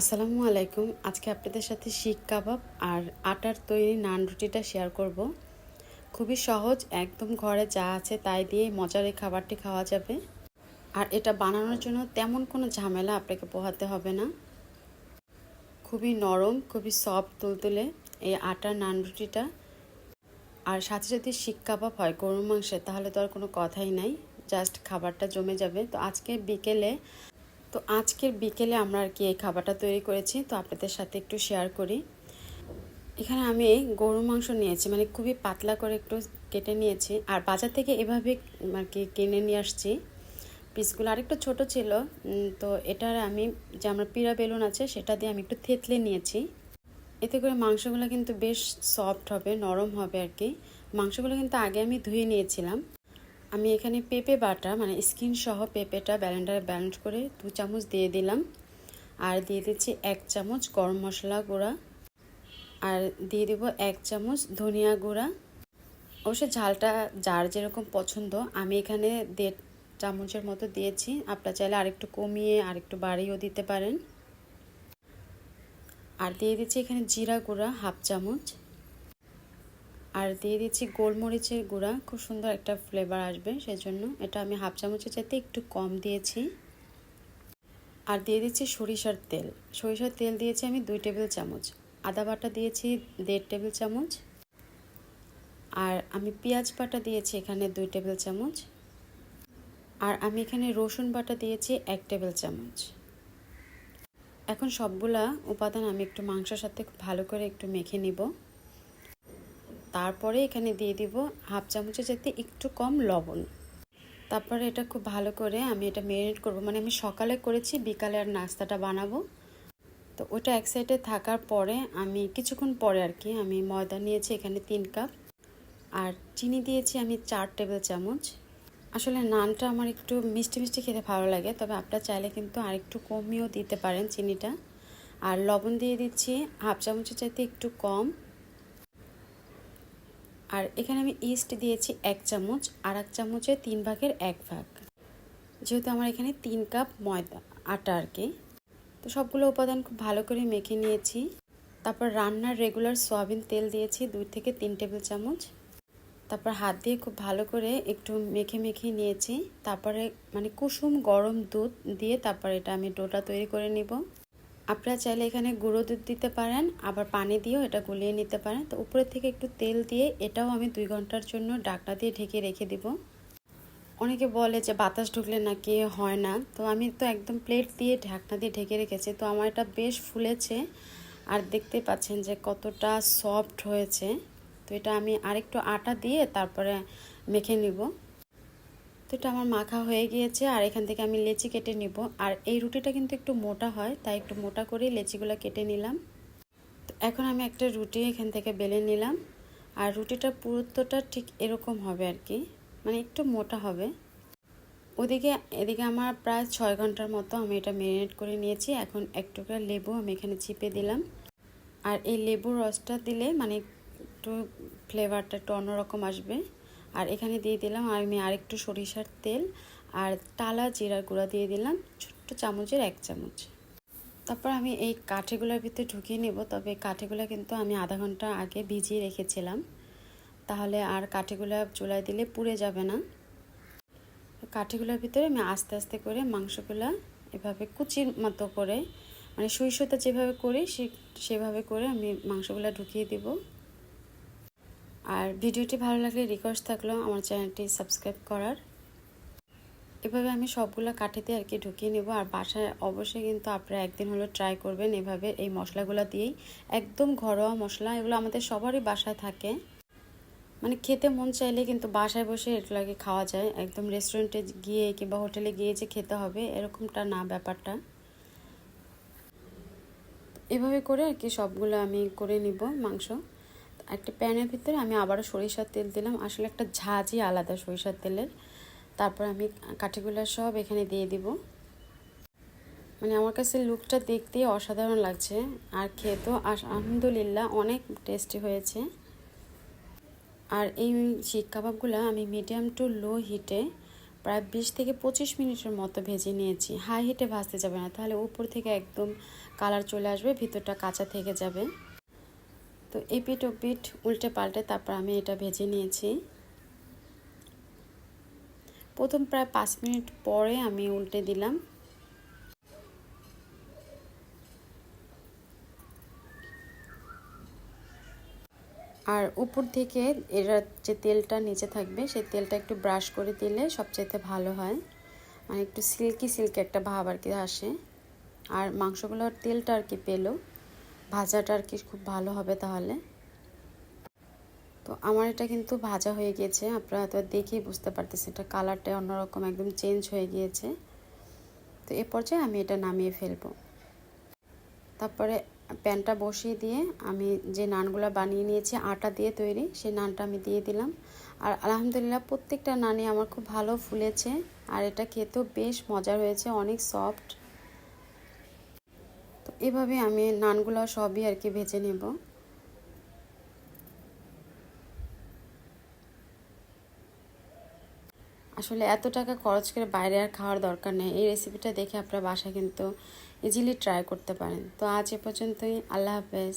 আসসালামু আলাইকুম। আজকে আপনাদের সাথে শিক কাবাব আর আটার তৈরি নান রুটিটা শেয়ার করব। খুবই সহজ, একদম ঘরে যা আছে তাই দিয়ে মজার এই খাবারটি খাওয়া যাবে। আর এটা বানানোর জন্য তেমন কোনো ঝামেলা আপনাকে পোহাতে হবে না। খুবই নরম, খুবই সফট তুলতুলে এই আটার নান রুটিটা। আর সাথে যদি শিক কাবাব হয় গরুর মাংসের, তাহলে তো আর কোনো কথাই নাই। জাস্ট খাবারটা জমে যাবে। তো আজকে বিকেলে তো আজকের বিকেলে আমরা আর কি এই খাবারটা তৈরি করেছি, তো আপনাদের সাথে একটু শেয়ার করি। এখানে আমি গরু মাংস নিয়েছি মানে খুবই পাতলা করে একটু কেটে নিয়েছি। আর বাজার থেকে এভাবে আর কি কিনে নিয়ে আসছি। পিসগুলো আরেকটু ছোট ছিল তো এটার আমি যে আমার পিড়া বেলুন আছে, সেটা দিয়ে আমি একটু থেতলে নিয়েছি। এতে করে মাংসগুলো কিন্তু বেশ সফট হবে, নরম হবে আর কি। মাংসগুলো কিন্তু আগে আমি ধুয়ে নিয়েছিলাম। আমি এখানে পেঁপে বাটা মানে স্কিন সহ পেঁপেটা ব্যালেন্ডারে ব্যালেন্স করে দু চামচ দিয়ে দিলাম। আর দিয়ে দিচ্ছি এক চামচ গরম মশলা গুঁড়া। আর দিয়ে দেবো এক চামচ ধনিয়া গুঁড়া। অবশ্য ঝালটা যার যেরকম পছন্দ, আমি এখানে দেড় চামচের মতো দিয়েছি। আপনার চাইলে আরেকটু কমিয়ে, আরেকটু বাড়িয়েও দিতে পারেন। আর দিয়ে দিচ্ছি এখানে জিরা গুঁড়া, হাফ চামচ। আর দিয়ে দিচ্ছি গোলমরিচের গুঁড়া। খুব সুন্দর একটা ফ্লেভার আসবে, সেজন্য এটা আমি হাফ চামচের চাইতে একটু কম দিয়েছি। আর দিয়ে দিচ্ছি সরিষার তেল। সরিষার তেল দিয়েছি আমি দুই টেবিল চামচ। আদা বাটা দিয়েছি দেড় টেবিল চামচ। আর আমি পেঁয়াজ বাটা দিয়েছি এখানে দুই টেবিল চামচ। আর আমি এখানে রসুন বাটা দিয়েছি এক টেবিল চামচ। এখন সবগুলা উপাদান আমি একটু মাংসের সাথে ভালো করে একটু মেখে নিব। তারপরে এখানে দিয়ে দিব হাফ চামচের যাতে একটু কম লবণ। তারপরে এটা খুব ভালো করে আমি এটা মেরিনেট করব। মানে আমি সকালে করেছি, বিকালে আর নাস্তাটা বানাবো। তো ওটা এক সাইডে থাকার পরে আমি কিছুক্ষণ পরে আর কি আমি ময়দা নিয়েছি এখানে তিন কাপ। আর চিনি দিয়েছি আমি চার টেবিল চামচ। আসলে নানটা আমার একটু মিষ্টি মিষ্টি খেতে ভালো লাগে, তবে আপনার চাইলে কিন্তু আর একটু কমিয়েও দিতে পারেন চিনিটা। আর লবণ দিয়ে দিচ্ছি হাফ চামচের চাইতে একটু কম। আর এখানে আমি ইস্ট দিয়েছি এক চামচ, আর এক চামচে তিন ভাগের এক ভাগ। যেহেতু আমার এখানে তিন কাপ ময়দা, আটা আর কি। তো সবগুলো উপাদান খুব ভালো করে মেখে নিয়েছি। তারপর রান্নার রেগুলার সয়াবিন তেল দিয়েছি দুই থেকে তিন টেবিল চামচ। তারপর হাত দিয়ে খুব ভালো করে একটু মেখে মেখে নিয়েছি। তারপরে মানে কুসুম গরম দুধ দিয়ে তারপর এটা আমি ডোটা তৈরি করে নিব। আপনারা চাইলে এখানে গুঁড়ো দুধ দিতে পারেন, আবার পানি দিয়েও এটা গুলিয়ে নিতে পারেন। তো উপরে থেকে একটু তেল দিয়ে এটাও আমি দুই ঘণ্টার জন্য ডাকনা দিয়ে ঢেকে রেখে দিব। অনেকে বলে যে বাতাস ঢুকলে নাকি হয় না। তো আমি তো একদম প্লেট দিয়ে ঢাকনা দিয়ে ঢেকে রেখেছি। তো আমার এটা বেশ ফুলেছে আর দেখতে পাচ্ছেন যে কতটা সফট হয়েছে। তো এটা আমি আরেকটু আটা দিয়ে তারপরে মেখে নিব। তো এটা আমার মাখা হয়ে গিয়েছে আর এখান থেকে আমি লেচি কেটে নিব। আর এই রুটিটা কিন্তু একটু মোটা হয়, তাই একটু মোটা করে লেচিগুলো কেটে নিলাম। তো এখন আমি একটা রুটি এখান থেকে বেলে নিলাম। আর রুটিটার পুরুত্বটা ঠিক এরকম হবে আর কি মানে একটু মোটা হবে। ওদিকে, এদিকে আমার প্রায় ছয় ঘণ্টার মতো আমি এটা ম্যারিনেট করে নিয়েছি। এখন এক টুকরা লেবু আমি এখানে চিপে দিলাম। আর এই লেবুর রসটা দিলে মানে একটু ফ্লেভারটা একটু অন্যরকম আসবে। আর এখানে দিয়ে দিলাম আমি আরেকটু সরিষার তেল আর টালা জিরার গুঁড়া দিয়ে দিলাম, ছোট্ট চামচের এক চামচ। তারপর আমি এই কাঠিগুলোর ভিতরে ঢুকিয়ে নেব, তবে কাঠিগুলো কিন্তু আমি আধা ঘণ্টা আগে ভিজিয়ে রেখেছিলাম। তাহলে আর কাঠিগুলো চুলায় দিলে পুড়ে যাবে না। কাঠিগুলোর ভিতরে আমি আস্তে আস্তে করে মাংসগুলো এভাবে কুচির মতো করে মানে সুই যেভাবে করি সে, সেভাবে করে আমি মাংসগুলো ঢুকিয়ে দেবো। আর ভিডিওটি ভালো লাগলে রিকোয়েস্ট থাকল আমার চ্যানেলটি সাবস্ক্রাইব করার। এভাবে আমি সবগুলো কাঠিতে আর কি ঢুকিয়ে নেব। আর বাসায় অবশ্যই কিন্তু আপনারা একদিন হলো ট্রাই করবেন এভাবে এই মশলাগুলো দিয়েই। একদম ঘরোয়া মশলা, এগুলো আমাদের সবারই বাসায় থাকে। মানে খেতে মন চাইলে কিন্তু বাসায় বসে এগুলোকে খাওয়া যায়। একদম রেস্টুরেন্টে গিয়ে কিংবা হোটেলে গিয়ে যে খেতে হবে, এরকমটা না ব্যাপারটা। এভাবে করে আর কি সবগুলো আমি করে নিব মাংস। একটা প্যানের ভিতরে আমি আবারও সরিষার তেল দিলাম। আসলে একটা ঝাঁঝই আলাদা সরিষার তেলের। তারপর আমি কাঠিগুলো সব এখানে দিয়ে দিব। মানে আমার কাছে লুকটা দেখতেই অসাধারণ লাগছে। আর খেতেও আলহামদুলিল্লাহ অনেক টেস্টি হয়েছে। আর এই শিক কাবাবগুলো আমি মিডিয়াম টু লো হিটে প্রায় বিশ থেকে পঁচিশ মিনিটের মতো ভেজে নিয়েছি। হাই হিটে ভাজতে যাবে না। তাহলে উপর থেকে একদম কালার চলে আসবে, ভিতরটা কাঁচা থেকে যাবে। তো এপিট ওপিট উল্টে পাল্টে তারপর আমি এটা ভেজে নিয়েছি। প্রথম প্রায় পাঁচ মিনিট পরে আমি উল্টে দিলাম। আর উপর থেকে এর যে তেলটা নিচে থাকবে, সেই তেলটা একটু ব্রাশ করে দিলে সবচাইতে ভালো হয়। মানে একটু সিল্কি সিল্কি একটা ভাব আর কি আসে। আর মাংসগুলোর তেলটা আর কি পেল। ভাজাটা আর কি খুব ভালো হবে তাহলে। তো আমার এটা কিন্তু ভাজা হয়ে গিয়েছে আপনারা তো দেখেই বুঝতে পারতেছেন, এটা কালারটা অন্যরকম একদম চেঞ্জ হয়ে গিয়েছে। তো এ পর্যায়ে আমি এটা নামিয়ে ফেলব। তারপরে প্যানটা বসিয়ে দিয়ে আমি যে নানগুলো বানিয়ে নিয়েছি, আটা দিয়ে তৈরি, সেই নানটা আমি দিয়ে দিলাম। আর আলহামদুলিল্লাহ প্রত্যেকটা নানই আমার খুব ভালো ফুলেছে। আর এটা খেতেও বেশ মজার হয়েছে, অনেক সফট তো এভাবে আমি নানগুলো সবই আর কি ভেজে নেব। আসলে এত টাকা খরচ করে বাইরে আর খাওয়ার দরকার নেই। এই রেসিপিটা দেখে আপনারা বাসায় কিন্তু ইজিলি ট্রাই করতে পারেন। তো আজ এ পর্যন্তই। আল্লাহ হাফেজ।